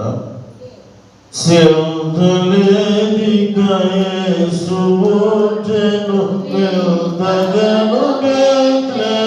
Kur'an'da Sıratı lebika yesuhu cenuh bil tadenu bekle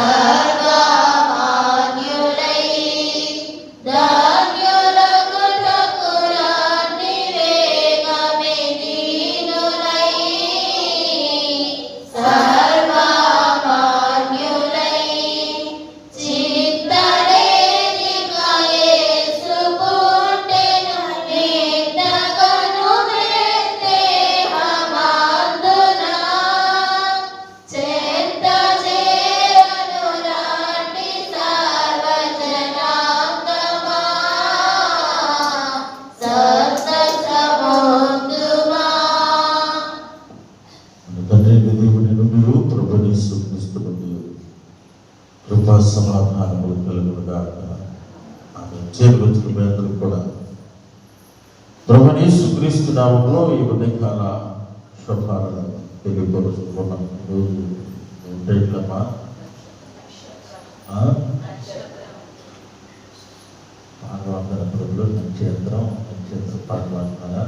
Allah. సమాధానములు కలుగునుగా ఆమె చేరువచ్చిన మీ అందరూ కూడా ప్రభుని సుక్రీస్తు నామంలో ఈ ఉదయకాల శుభాలను తెలియపరుచుకున్నాం రోజు ఏంటమ్మా పాల్గొందర ప్రభులు నక్షత్రం నక్షత్రం పాల్గొంటున్నారా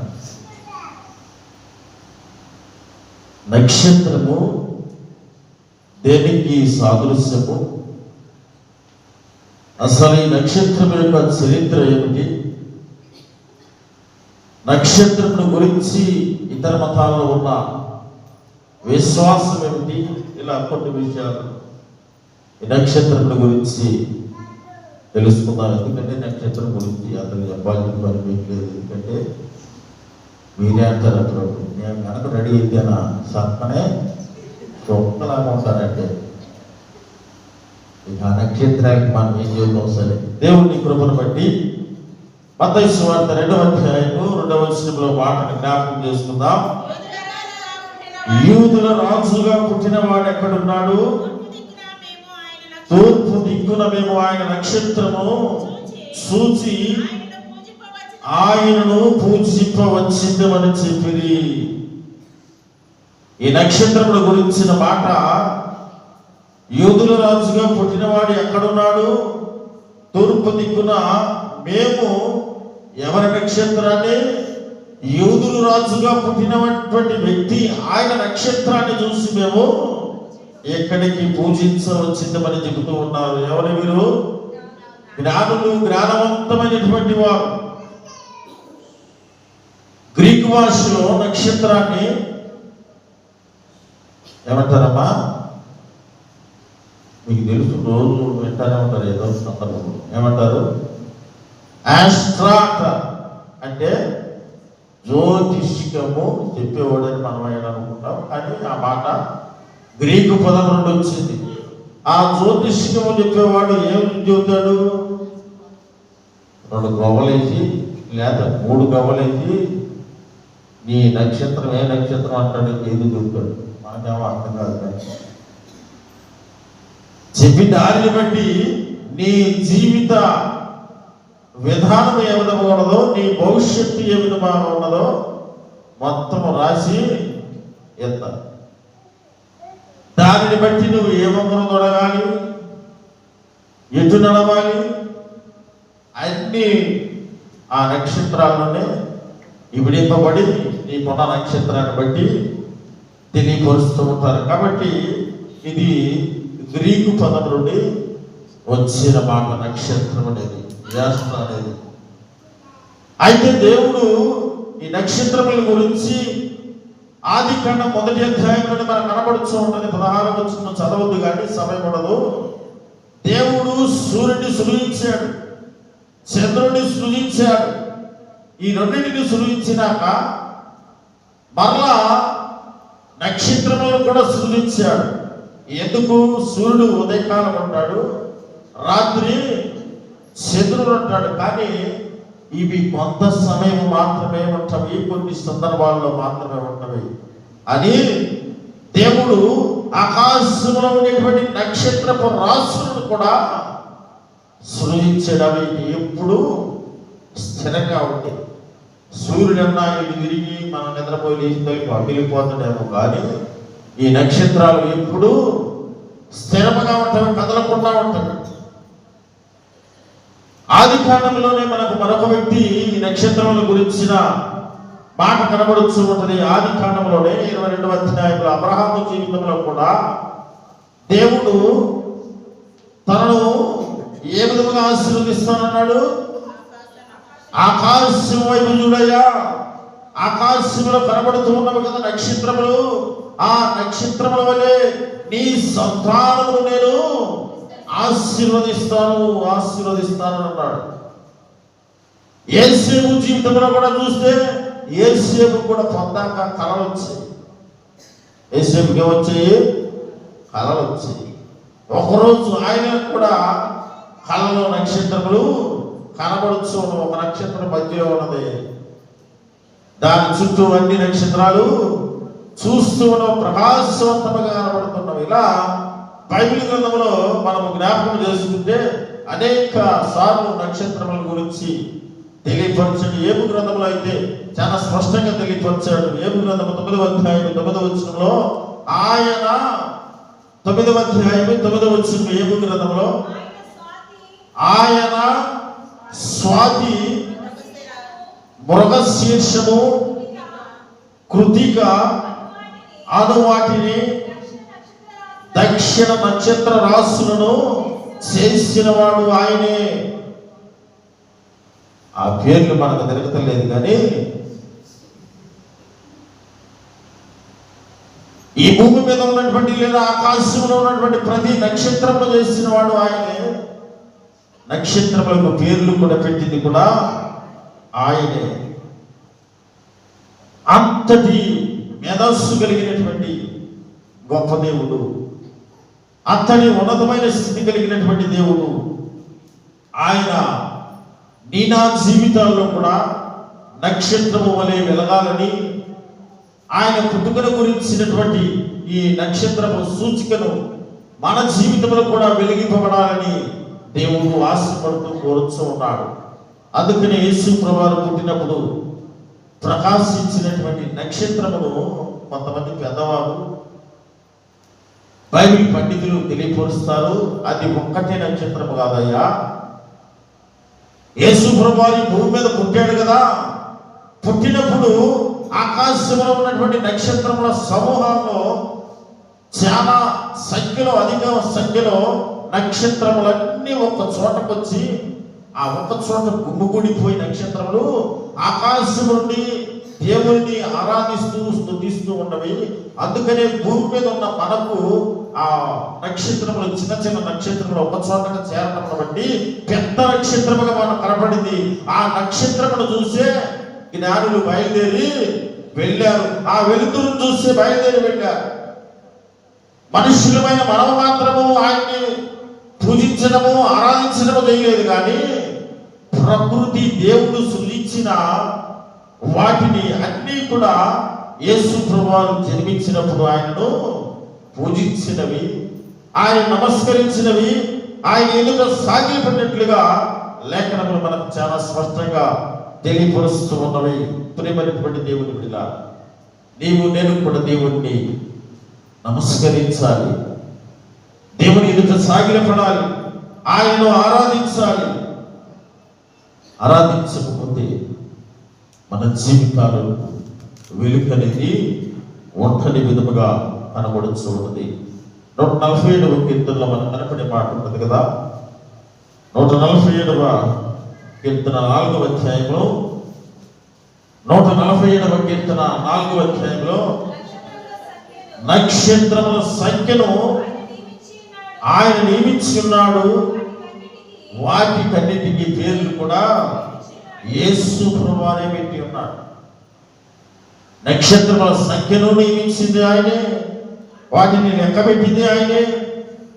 నక్షత్రము దేనికి సాదృశ్యము? అసలు ఈ నక్షత్రం యొక్క చరిత్ర ఏమిటి? నక్షత్రమును గురించి ఇతర మతాల్లో ఉన్న విశ్వాసం ఏమిటి? ఇలా కొన్ని విషయాలు ఈ నక్షత్రముల గురించి తెలుసుకుందాం. ఎందుకంటే నక్షత్రం గురించి అతను చెప్పాల్సిన పని మీకు లేదు. ఎందుకంటే మీరే అంటారు అతను. నేను కనుక రెడీ అయితేనా సత్మనే ఒక్కలాగా ఉంటానంటే ఇక ఆ నక్షత్రానికి మనం ఏం చేద్దాం సరే? దేవుడిని కృపను బట్టి మత్తయి సువార్త రెండవ అధ్యాయము రెండవ వచనంలో మాటను జ్ఞాపకం చేసుకుందాం. యూదుల రాజుగా పుట్టిన వాడు ఎక్కడున్నాడు? తూర్పు దిక్కున మేము ఆయన నక్షత్రము చూచి ఆయనను పూజింపవచ్చిందమని చెప్పిరి. ఈ నక్షత్రముల గురించిన మాట యూదుల రాజుగా పుట్టినవాడు ఎక్కడున్నాడు? తూర్పు దిక్కున మేము ఎవరి నక్షత్రాన్ని? యూదులు రాజుగా పుట్టినటువంటి వ్యక్తి ఆయన నక్షత్రాన్ని చూసి మేము ఎక్కడికి పూజించవచ్చిందని చెబుతూ ఉన్నారు. ఎవరు వీరు? జ్ఞానులు జ్ఞానవంతమైనటువంటి వారు. గ్రీకు భాషలో నక్షత్రాన్ని ఏమంటారమ్మా? మీకు తెలుసు రోజు వింటానే ఉంటారు ఏదో సందర్భంలో ఏమంటారు? ఆస్ట్రాట్ అంటే జ్యోతిష్కము చెప్పేవాడని మనం ఆయన అనుకుంటాం కానీ ఆ మాట గ్రీకు పదం నుండి వచ్చింది. ఆ జ్యోతిష్కము చెప్పేవాడు ఏం చెబుతాడు రెండు గవ్వలేసి లేదా మూడు గవ్వలేసి నీ నక్షత్రం ఏ నక్షత్రం అంటాడు ఏది చెబుతాడు మనకేమో అర్థం కాదు చెప్పి దారిని బట్టి నీ జీవిత విధానం ఏ విధంగా ఉన్నదో నీ భవిష్యత్తు ఏ విధంగా ఉన్నదో మొత్తం రాసి ఎంత దానిని బట్టి నువ్వు ఏ మొక్కను తొడగాలి ఎటు నడవాలి అన్ని ఆ నక్షత్రాల్లోనే ఇవిడింపబడి నీకున్న నక్షత్రాన్ని బట్టి తెలియపరుస్తూ ఉంటారు. కాబట్టి ఇది గ్రీకు పదం నుండి వచ్చిన మాట నక్షత్రం అనేది వ్యాసం అనేది. అయితే దేవుడు ఈ నక్షత్రముల గురించి ఆది కన్నా మొదటి అధ్యాయంలోనే మనం కనబడుచు ఉంటుంది పదహారం వచ్చిన చదవద్దు కానీ సమయం ఉండదు. దేవుడు సూర్యుడిని సృజించాడు. చంద్రుడిని సృజించాడు. ఈ రెండింటిని సృజించినాక మరలా నక్షత్రములను కూడా సృజించాడు. ఎందుకు సూర్యుడు ఉదయకాలం ఉంటాడు రాత్రి చంద్రుడు ఉంటాడు కానీ ఇవి కొంత సమయం మాత్రమే ఉంటవి కొన్ని సందర్భాల్లో మాత్రమే ఉంటవి అని దేవుడు ఆకాశంలో ఉండేటువంటి నక్షత్రపు రాసులను కూడా సృహించడం అవి ఎప్పుడు స్థిరంగా ఉంది సూర్యుడన్నా ఇటు తిరిగి మనం నిద్రపోయి లేచి తల్లి కానీ ఈ నక్షత్రాలు ఎప్పుడూ స్థిరముగా ఉంటాయి కదలకుండా ఉంటాయి. ఆది కాలంలోనే మనకు మరొక వ్యక్తి ఈ నక్షత్రముల గురించిన మాట కనబడుచు ఉంటుంది. ఆది కాలంలోనే ఇరవై రెండవ అధ్యాయంలో అబ్రహాము జీవితంలో కూడా దేవుడు తనను ఏ విధముగా ఆశీర్వదిస్తానన్నాడు? ఆకాశం వైపు చూడయ్యా. ఆకాశంలో కనబడుతూ ఉన్నవి కదా నక్షత్రములు. ఆ నక్షత్రముల వలె నీ సంతానము నేను ఆశీర్వదిస్తాను ఆశీర్వదిస్తాను అన్నాడు. ఏసేపు జీవితంలో కూడా చూస్తే ఏసేపు కూడా పొందాక కళలు వచ్చాయి. ఏసేపుకి వచ్చాయి? కళలు వచ్చాయి. ఒకరోజు ఆయన కూడా కళలో నక్షత్రములు కనబడచ్చు ఒక నక్షత్రం మధ్యలో ఉన్నది. దాని చుట్టూ అన్ని నక్షత్రాలు చూస్తూ ఉన్న ప్రకాశవంతంగా ఇలా బైబిల్ గ్రంథంలో మనం జ్ఞాపకం చేసుకుంటే అనేక సార్లు నక్షత్రముల గురించి తెలియపరచాడు. ఏపు గ్రంథంలో అయితే చాలా స్పష్టంగా తెలియపరచాడు. ఏపు గ్రంథము తొమ్మిదవ అధ్యాయం తొమ్మిదవ వచనంలో ఆయన తొమ్మిదవ అధ్యాయం తొమ్మిదవ వచనం ఏపు గ్రంథంలో ఆయన స్వాతి మృగశీర్షము కృతిక అను వాటిని దక్షిణ నక్షత్ర రాసులను చేసినవాడు ఆయనే. ఆ పేర్లు మనకు తిరగతలేదు కానీ ఈ భూమి మీద ఉన్నటువంటి లేదా ఆకాశంలో ఉన్నటువంటి ప్రతి నక్షత్రము చేసిన వాడు ఆయనే. నక్షత్రములకు పేర్లు కూడా పెట్టింది కూడా ఆయనే. అంతటి మేధస్సు కలిగినటువంటి గొప్ప దేవుడు. అంతటి ఉన్నతమైన స్థితి కలిగినటువంటి దేవుడు. ఆయన నీ నా జీవితాల్లో కూడా నక్షత్రము వలె వెలగాలని ఆయన పుట్టుకను గురించినటువంటి ఈ నక్షత్రము సూచికను మన జీవితంలో కూడా వెలిగింపబడాలని దేవుడు ఆశపడుతూ కోరుతూ ఉన్నాడు. అందుకనే యేసు ప్రభువారు పుట్టినప్పుడు ప్రకాశించినటువంటి నక్షత్రమును కొంతమంది పెద్దవారు బైబిల్ పండితులు తెలియపరుస్తారు. అది ఒక్కటే నక్షత్రము కాదయ్యా. యేసు ప్రభువారు భూమి మీద పుట్టాడు కదా. పుట్టినప్పుడు ఆకాశంలో ఉన్నటువంటి నక్షత్రముల సమూహంలో చాలా సంఖ్యలో అధిక సంఖ్యలో నక్షత్రములన్నీ ఒక చోటకొచ్చి ఆ ఒక చోట గుమ్ముగూడిపోయి నక్షత్రములు ఆకాశం నుండి దేవుణ్ణి ఆరాధిస్తూ స్థుతిస్తూ ఉన్నవి. అందుకనే భూమి మీద ఉన్న మనకు ఆ నక్షత్రములు చిన్న చిన్న నక్షత్రములు ఒక చోటగా చేరడం బట్టి పెద్ద నక్షత్రముగా మనం కనబడింది ఆ నక్షత్రమును చూసే జ్ఞానులు బయలుదేరి వెళ్ళారు. ఆ వెలుతురును చూసి బయలుదేరి వెళ్ళారు. మనుషులమైన మనం మాత్రము ఆయన్ని పూజించడము ఆరాధించడము చేయలేదు కానీ ప్రకృతి దేవుడు సృజించిన వాటిని అన్నీ కూడా యేసు ప్రభువారు జన్మించినప్పుడు ఆయనను పూజించినవి ఆయన నమస్కరించినవి ఆయన ఎదుట సాగిపడినట్లుగా లేఖనములు మనకు చాలా స్పష్టంగా తెలియపరుస్తూ ఉన్నవి. ప్రేమైనటువంటి దేవుని బిడ్డ నీవు నేను కూడా దేవుణ్ణి నమస్కరించాలి. దేవుని ఎదుట సాగిలపడాలి. ఆయనను ఆరాధించాలి. ఆరాధించకపోతే మన జీవితాలు వెలుకనేది ఒంటరి విధముగా కనబడుతూ ఉన్నది నూట నలభై ఏడవ కీర్తనలో మనం కనపడే మాట ఉంటుంది కదా? నూట నలభై ఏడవ కీర్తన నాలుగవ అధ్యాయంలో నూట నలభై ఏడవ కీర్తన నాలుగవ అధ్యాయంలో నక్షత్రముల సంఖ్యను ఆయన నియమించి వాటి కన్నిటికి పేర్లు కూడా యేసు ప్రభువారే పెట్టి ఉన్నాడు నక్షత్రముల సంఖ్యను నియమించింది ఆయనే వాటిని లెక్క పెట్టింది ఆయనే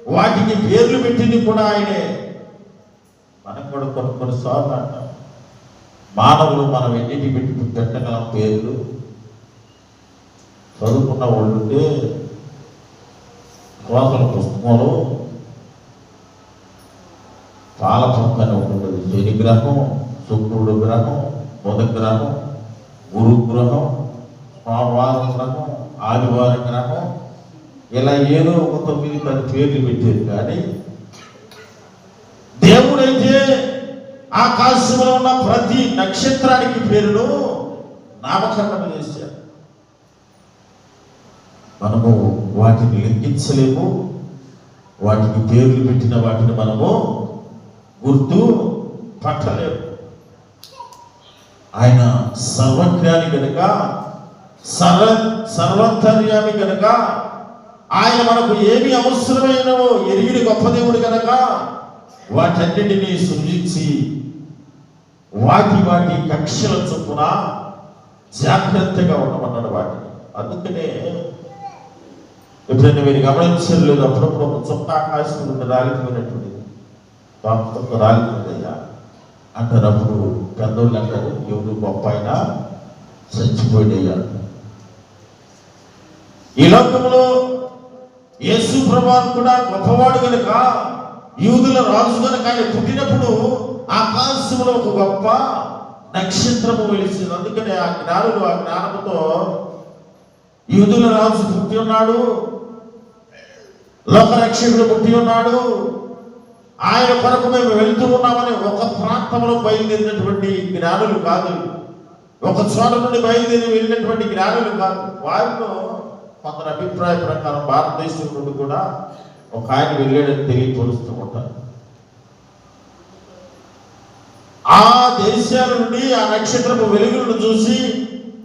వాటికి పేర్లు పెట్టింది కూడా ఆయనే. మనం కూడా కొన్ని కొన్నిసార్లు అంటాం మానవులు మనం ఎన్నిటి పెట్టి పెట్టగలం పేర్లు? చదువుకున్న వాళ్ళు ఉంటే పుస్తకంలో పాలపంక అని ఒకటి ఉంటుంది శని గ్రహం శుక్రుడు గ్రహం బుధ గ్రహం గురు గ్రహం సోమవారం గ్రహం ఆదివారం గ్రహం ఇలా ఏదో ఒక తొమ్మిది పది పేర్లు పెట్టారు కానీ దేవుడైతే ఆకాశంలో ఉన్న ప్రతి నక్షత్రానికి పేరును నామకరణం చేశారు. మనము వాటిని లెక్కించలేము వాటికి పేర్లు పెట్టిన వాటిని మనము గుర్తు పట్టలేదు. ఆయన సర్వజ్ఞాని కనుక సర్వ సర్వంతర్యామి కనుక ఆయన మనకు ఏమి అవసరమైనవో ఎరిగిన గొప్ప దేవుడు కనుక వాటన్నిటినీ సృజించి వాటి వాటి కక్షల చొప్పున జాగ్రత్తగా ఉండమన్నాడు వాటిని. అందుకనే ఎప్పుడైనా మీరు గమనించలేదు అప్పుడప్పుడు ఒక చుక్క ఆకాశం నుండి రాలిపోయినటువంటిది దాంతో రాలిపోయిందయ్యా అంటారు అప్పుడు పెద్దోళ్ళు అంటారు ఎవరు గొప్ప అయినా చచ్చిపోయాడు ఈ లోకంలో యేసు ప్రభావం కూడా గొప్పవాడు కనుక యూదుల రాజు కనుక ఆయన పుట్టినప్పుడు ఆకాశంలో ఒక గొప్ప నక్షత్రము వెలిసింది. అందుకనే ఆ జ్ఞానులు ఆ జ్ఞానముతో యూదుల రాజు పుట్టి ఉన్నాడు లోకరక్షకుడు పుట్టి ఉన్నాడు ఆయన కొరకు మేము వెళ్తూ ఉన్నామని ఒక ప్రాంతంలో బయలుదేరినటువంటి జ్ఞానులు కాదు. ఒక చోట నుండి బయలుదేరి వెళ్ళినటువంటి జ్ఞానులు కాదు. వారిలో కొందరు అభిప్రాయ ప్రకారం భారతదేశం నుండి కూడా ఒక ఆయన వెళ్ళాడని తెలియపరుస్తూ ఉంటారు. ఆ దేశాల నుండి ఆ నక్షత్రపు వెలుగులను చూసి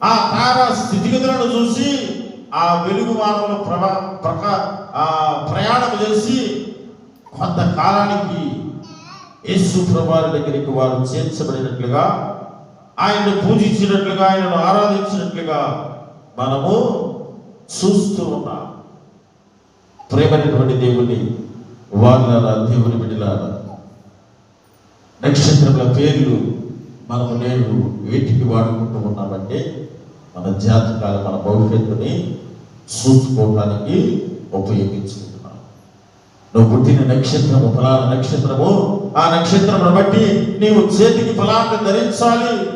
ఆ తార స్థితిగతులను చూసి ఆ వెలుగు మానవుల ప్రభా ప్రకా ప్రయాణం చేసి కొంతకాలానికి యేసు ప్రభావి దగ్గరికి వారు చేర్చబడినట్లుగా ఆయన్ను పూజించినట్లుగా ఆయనను ఆరాధించినట్లుగా మనము చూస్తూ ఉన్నాం. ప్రేమైనటువంటి దేవుని వాళ్ళ దేవుని బిడ్డలారా నక్షత్రముల పేర్లు మనము నేడు వీటికి వాడుకుంటూ ఉన్నామంటే మన జాతకాలు మన భవిష్యత్తుని చూసుకోవడానికి ఉపయోగించుకుంటాం నువ్వు పుట్టిన నక్షత్రము ఫలాన నక్షత్రము. ఆ నక్షత్రమును బట్టి నీవు చేతికి ఫలాన్ని ధరించాలి.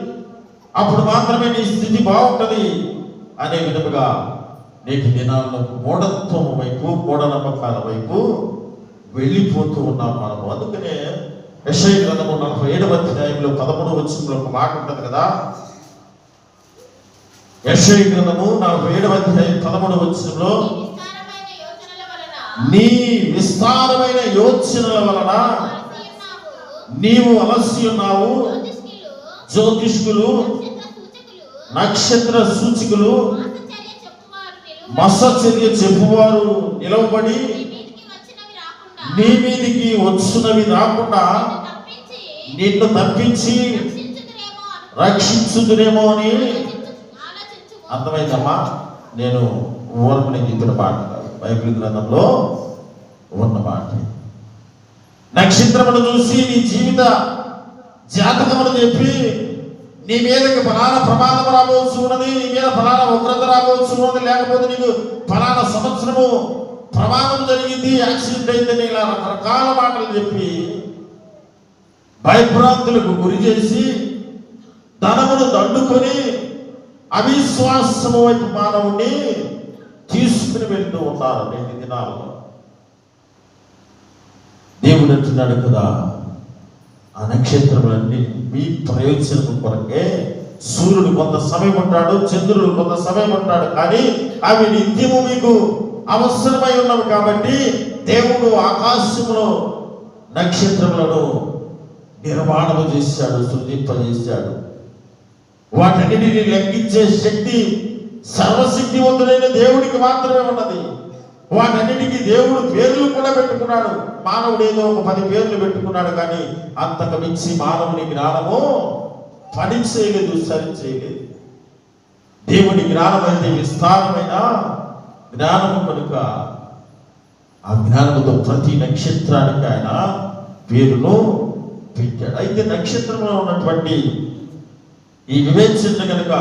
అప్పుడు మాత్రమే నీ స్థితి బాగుంటుంది. అనే విధముగా నేటి దినాల్లో మూఢత్వం వైపు మూఢనమ్మకాల వైపు వెళ్ళిపోతూ ఉన్నాం మనము. అందుకనే యశయ గ్రంథము నలభై ఏడవ అధ్యాయంలో పదమూడు వచ్చిన ఒక మాట ఉంటుంది కదా? యశయ గ్రంథము నలభై ఏడవ అధ్యాయం పదమూడు వచ్చినలో నీ విస్తారమైన యోచనల వలన నీవు అలసి ఉన్నావు. జ్యోతిష్కులు నక్షత్ర సూచికలు మత్సచర్య చెప్పువారు నిలవబడి నీ మీదికి వచ్చునవి రాకుండా నిన్ను తప్పించి రక్షించుదునేమో అని. అర్థమైందమ్మా? నేను ఊరమని చెప్పిన మాట కాదు. బైబిల్ గ్రంథంలో ఉన్న మాట నక్షత్రమును చూసి నీ జీవిత జాతకమును చెప్పి నీ మీదకి ఫలానా ప్రమాదం రాబోచ్చు ఉన్నది నీ మీద ఫలానా ఉగ్రత రాబోచ్చు ఉన్నది లేకపోతే నీకు ఫలానా సంవత్సరము ప్రమాదం జరిగింది యాక్సిడెంట్ అయిందని ఇలా రకరకాల మాటలు చెప్పి భయభ్రాంతులకు గురి చేసి ధనమును దండుకొని అవిశ్వాసము వైపు మానవుని తీసుకుని వెళ్తూ ఉన్నారు నేటి దినాల్లో దేవుడు అంటున్నాడు కదా ఆ నక్షత్రములన్నీ మీ ప్రయోజనం కొరకే సూర్యుడు కొంత సమయం ఉంటాడు చంద్రుడు కొంత సమయం ఉంటాడు కానీ అవి నిత్యము మీకు అవసరమై ఉన్నవి కాబట్టి దేవుడు ఆకాశములో నక్షత్రములను నిర్మాణము చేశాడు సృజింపజేశాడు. వాటన్నిటిని లెక్కించే శక్తి సర్వశక్తివంతుడైన దేవుడికి మాత్రమే ఉన్నది. వాటన్నిటికీ దేవుడు పేర్లు కూడా పెట్టుకున్నాడు. మానవుడు ఏదో ఒక పది పేర్లు పెట్టుకున్నాడు కానీ అంతకు మించి మానవుని జ్ఞానము పని చేయలేదు సరి చేయలేదు దేవుని జ్ఞానం అయితే విస్తారమైన జ్ఞానము కనుక ఆ జ్ఞానముతో ప్రతి నక్షత్రానికి ఆయన పేరును పెట్టాడు. అయితే నక్షత్రంలో ఉన్నటువంటి ఈ వివేచన కనుక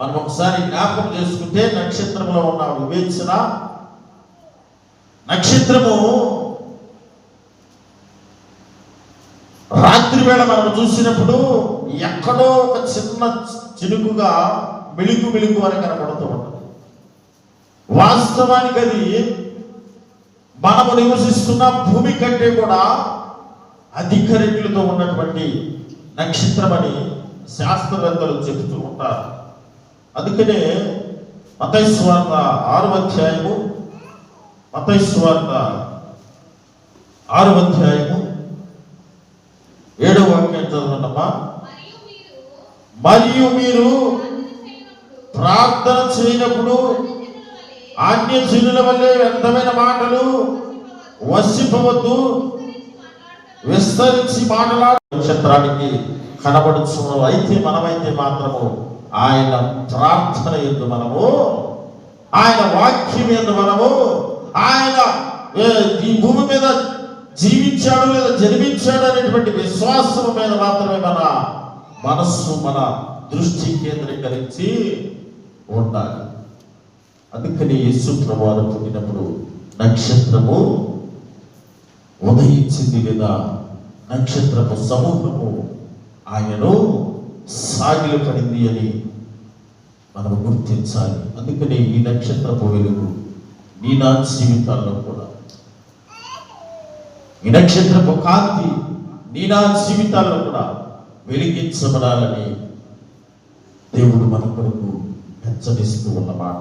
మనం ఒకసారి జ్ఞాపకం చేసుకుంటే నక్షత్రంలో ఉన్న వివేచన నక్షత్రము రాత్రి వేళ మనం చూసినప్పుడు ఎక్కడో ఒక చిన్న చినుకుగా మిలుగు మిలుగు అని కనపడుతూ ఉంటుంది. వాస్తవానికి అది మనము నివసిస్తున్న భూమి కంటే కూడా అధిక రెట్లతో ఉన్నటువంటి నక్షత్రం అని శాస్త్రవేత్తలు చెబుతూ ఉంటారు. అందుకనే మతైస్వార్త ఆరు అధ్యాయము మతైస్వార్త ఆరు అధ్యాయము ఏడో వాక్యం చదవండమ్మా మరియు మీరు ప్రార్థన చేయనప్పుడు ప్రార్థన వల్లే వ్యర్థమైన మాటలు వసిపవద్దు విస్తరించి మాట్లాడు. నక్షత్రానికి కనబడుచున్న అయితే మనమైతే మాత్రము ఆయన ప్రార్థన ఎందు మనము ఆయన వాక్యం ఎందు మనము ఆయన ఈ భూమి మీద జీవించాడు లేదా జన్మించాడు అనేటువంటి విశ్వాసం మీద మాత్రమే మన మనస్సు మన దృష్టి కేంద్రీకరించి ఉండాలి. అందుకని యేసు ప్రభువారు పుట్టినప్పుడు నక్షత్రము ఉదయించింది లేదా నక్షత్రపు సమూహము ఆయను సాగిలు పడింది అని మనం గుర్తించాలి. అందుకనే ఈ నక్షత్రపు వెలుగు నీ నా జీవితాల్లో కూడా. ఈ నక్షత్రపు కాంతి నీ నా జీవితాల్లో కూడా వెలిగించబడాలని దేవుడు మన కొరకు హెచ్చరిస్తూ ఉన్నమాట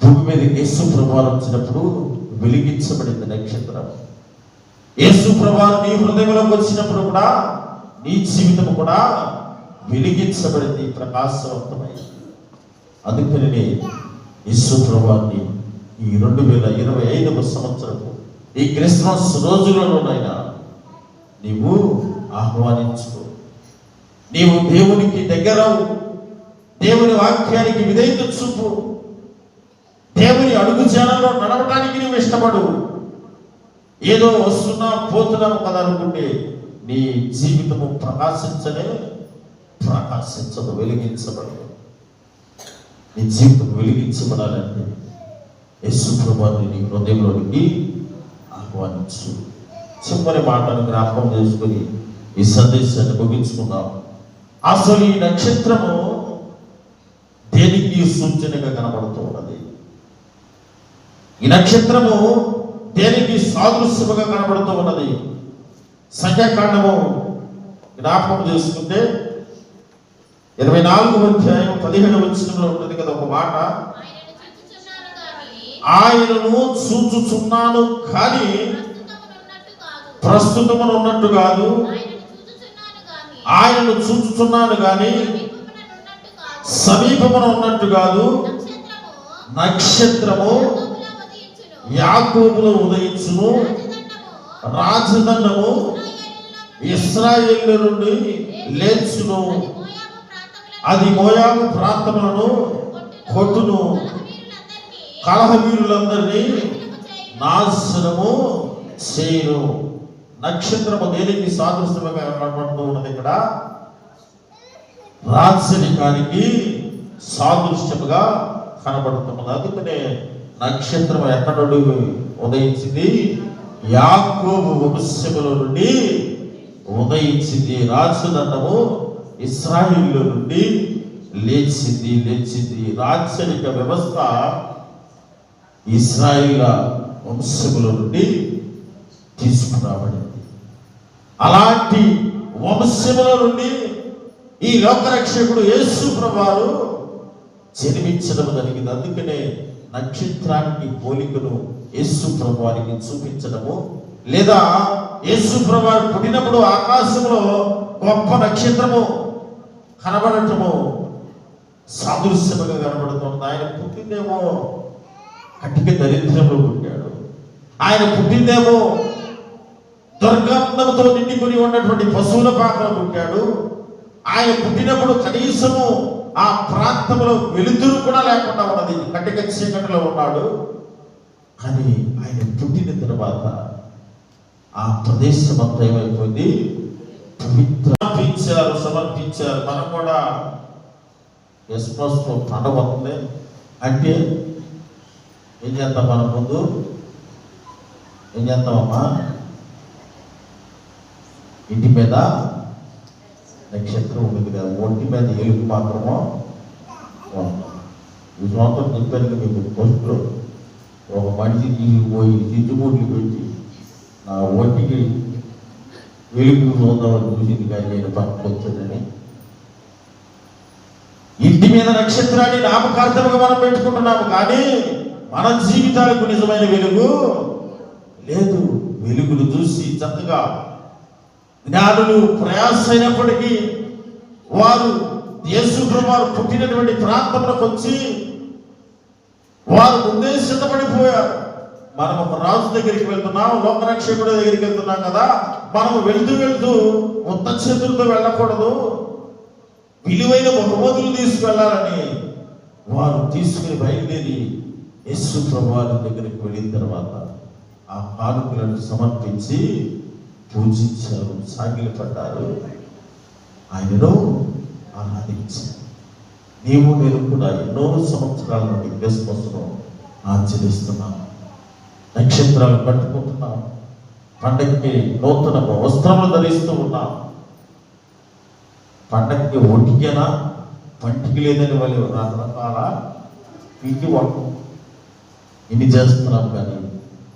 భూమి మీద యేసు ప్రభావం వచ్చినప్పుడు వెలిగించబడింది నక్షత్రం. యేసు ప్రభావం నీ హృదయంలోకి వచ్చినప్పుడు కూడా నీ జీవితం కూడా వెలిగించబడింది ప్రకాశవంతమైంది అందుకని యేసు ప్రభావాన్ని ఈ రెండు వేల ఇరవై ఐదవ సంవత్సరపు ఈ క్రిస్మస్ రోజులలోనైనా నీవు ఆహ్వానించుకో. నీవు దేవునికి దగ్గరవు. దేవుని వాక్యానికి విధేయత చూపు. దేవుని అడుగు జాడలో నడవటానికి నువ్వు ఇష్టపడు ఏదో వస్తున్నా పోతున్నాను కదా అనుకుంటే నీ జీవితము ప్రకాశించలే ప్రకాశించదు వెలిగించబడదు. నీ జీవితం వెలిగించబడాలంటే యేసు ప్రభాని నీ హృదయంలోనికి ఆహ్వానించు. చివరి మాటను జ్ఞాపకం చేసుకుని ఈ సందేశాన్ని ముగించుకుందాం. అసలు ఈ నక్షత్రము దేనికి సూచనగా కనబడుతూ ఉన్నది? ఈ నక్షత్రము దేనికి సాదృశ్యముగా కనబడుతూ ఉన్నది. సంఖ్యాకాండము జ్ఞాపకం చేసుకుంటే ఇరవై నాలుగు అధ్యాయం పదిహేడు వచ్చినంలో ఉంటుంది కదా ఒక మాట. ఆయనను చూచుచున్నాను కానీ ప్రస్తుతమును ఉన్నట్టు కాదు. ఆయనను చూచుచున్నాను కానీ ఆయనను చూచుచున్నాను కానీ సమీపమున ఉన్నట్టు కాదు. నక్షత్రము నక్షత్రము యాకూబులో ఉదయించును. రాజదండము రాజదండము ఇస్రాయేల్ నుండి లేచును. అది మోయాబు ప్రాంతములను కొట్టును. కలహవీరులందరినీ కలహవీరులందరినీ నాశనము చేయను. నక్షత్రము దేనికి సాదృశ్యముగా కనబడుతూ ఉన్నది ఇక్కడ? రాజరికానికి సాదృశ్యముగా కనబడుతున్నది. అందుకనే నక్షత్రం ఎక్కడ నుండి ఉదయించింది? యాకోబు వంశముల నుండి ఉదయించింది. రాజుదండము ఇస్రాయిల్లో నుండి లేచింది లేచింది. రాచరిక వ్యవస్థ ఇస్రాయిల వంశముల నుండి తీసుకురాబడింది. అలాంటి వంశముల నుండి ఈ లోకరక్షకుడు యేసు ప్రభాలు జన్మించడం జరిగింది. అందుకనే నక్షత్రానికి పోలికను యేసు ప్రభువారికి చూపించడము లేదా యేసు ప్రభువారు పుట్టినప్పుడు ఆకాశంలో గొప్ప నక్షత్రము కనబడటము సాదృశ్యముగా కనబడుతుంది. ఆయన పుట్టిందేమో కటిక దరిద్రంలో పుట్టాడు. ఆయన పుట్టిందేమో దుర్గంధంతో నిండుకుని ఉన్నటువంటి పశువుల పాకలో పుట్టాడు. ఆయన పుట్టినప్పుడు కనీసము ఆ ప్రాంతంలో వెలుతురు కూడా లేకుండా ఉన్నది. కటిక చీకటిలో ఉన్నాడు. కానీ ఆయన పుట్టిన తర్వాత ఆ ప్రదేశం అంతా ఏమైపోయింది? పవిత్ర సమర్పించారు సమర్పించారు. మనం కూడా క్రిస్మస్ పండుగ వస్తుంది. అంటే ఏం చేద్దాం మన ముందు? ఏం చేద్దామమ్మా? ఇంటి మీద నక్షత్రం ఉంది కదా ఒంటి మీద ఎలుగు మాత్రమో ఈ సంవత్సరం చెప్పాను మీకు పోస్టులో ఒక మనిషి పోయి చిచ్చుబూట్లు పెట్టి నా ఒంటికి వెలుగు చూద్దామని చూసింది కానీ నేను పక్కకు ఇంటి మీద నక్షత్రాన్ని నామకార్థముగా మనం పెట్టుకుంటున్నాము కానీ మన జీవితాలకు నిజమైన వెలుగు లేదు. వెలుగును చూసి చక్కగా జ్ఞానులు ప్రయాసైనప్పటికీ వారు యేసు వారు పుట్టినటువంటి ప్రాంతంలోకి వచ్చి వారు ముందే సిద్ధపడిపోయారు. మనం ఒక రాజు దగ్గరికి వెళ్తున్నాం లోకరక్షకుడి దగ్గరికి వెళ్తున్నాం కదా. మనం వెళ్తూ వెళ్తూ ఉత్త చేతులతో వెళ్ళకూడదు. విలువైన బహుమతులు తీసుకువెళ్ళాలని వారు తీసుకుని బయలుదేరి యేసు ప్రభు దగ్గరికి వెళ్ళిన తర్వాత ఆ కానుకలను సమర్పించి పూజించారు సాగిలి పడ్డారు ఆయనను ఆరాధించారు. నీవు నేను కూడా ఎన్నో సంవత్సరాల నుండి క్రిస్మస్ను ఆచరిస్తున్నాం నక్షత్రాలు పట్టుకుంటున్నాం పండగకి నూతన వస్త్రములు ధరిస్తూ ఉన్నాం పండగకి ఒంటికేనా పంటికి లేదని వాళ్ళు రకరకాల ఇది వంటం ఇన్ని చేస్తున్నాం కానీ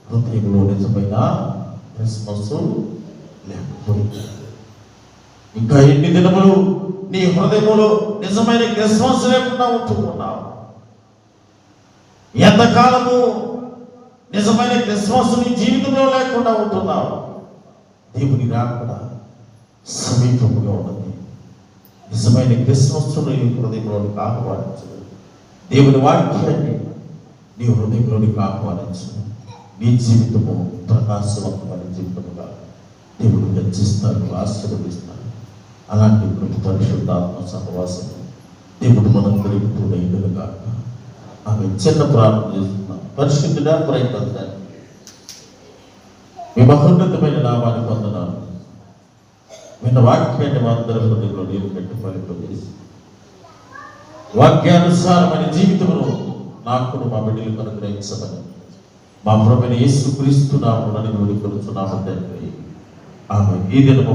హృదయంలో నిజమైన క్రిస్మస్ లేకపోయింది ఇంకా ఎన్ని దినములు నీ హృదయంలో నిజమైన క్రిస్మస్ లేకుండా ఉంటూ ఎంతకాలము నిజమైన క్రిస్మస్ నీ జీవితంలో లేకుండా ఉంటున్నావు? దేవుని రాకుండా సమీపంగా ఉన్నది. నిజమైన క్రిస్మస్ నీ హృదయంలోనికి ఆహ్వానించు దేవుని వాక్యాన్ని నీ హృదయంలోనికి ఆహ్వానించు నీ జీవితము ప్రకాశవంతమైన జీవితముగా దేవుడు హెచ్చిస్తాడు ఆశీర్వదిస్తాడు అలాంటి ప్రభు పరిశుద్ధాత్మ సహవాసం దేవుడు మనం తిరుగుతూ కాక. ఆమె చిన్న ప్రార్థన చేస్తున్నాం. పరిశుద్ధుడా ప్రయత్నించాలి మీ మహోన్నతమైన నామాన్ని పొందనాను విన్న వాక్యాన్ని మా అందరి హృదయంలో నీరు పెట్టి ఫలింపజేసి వాక్యానుసారమైన జీవితంలో నాకు మా బిడ్డలకు అనుగ్రహించమని. మా ప్రభుని యేసు క్రీస్తు నామమున నేను వేడుకొనుచున్నాము తండ్రి. ఆమె ఈ దినము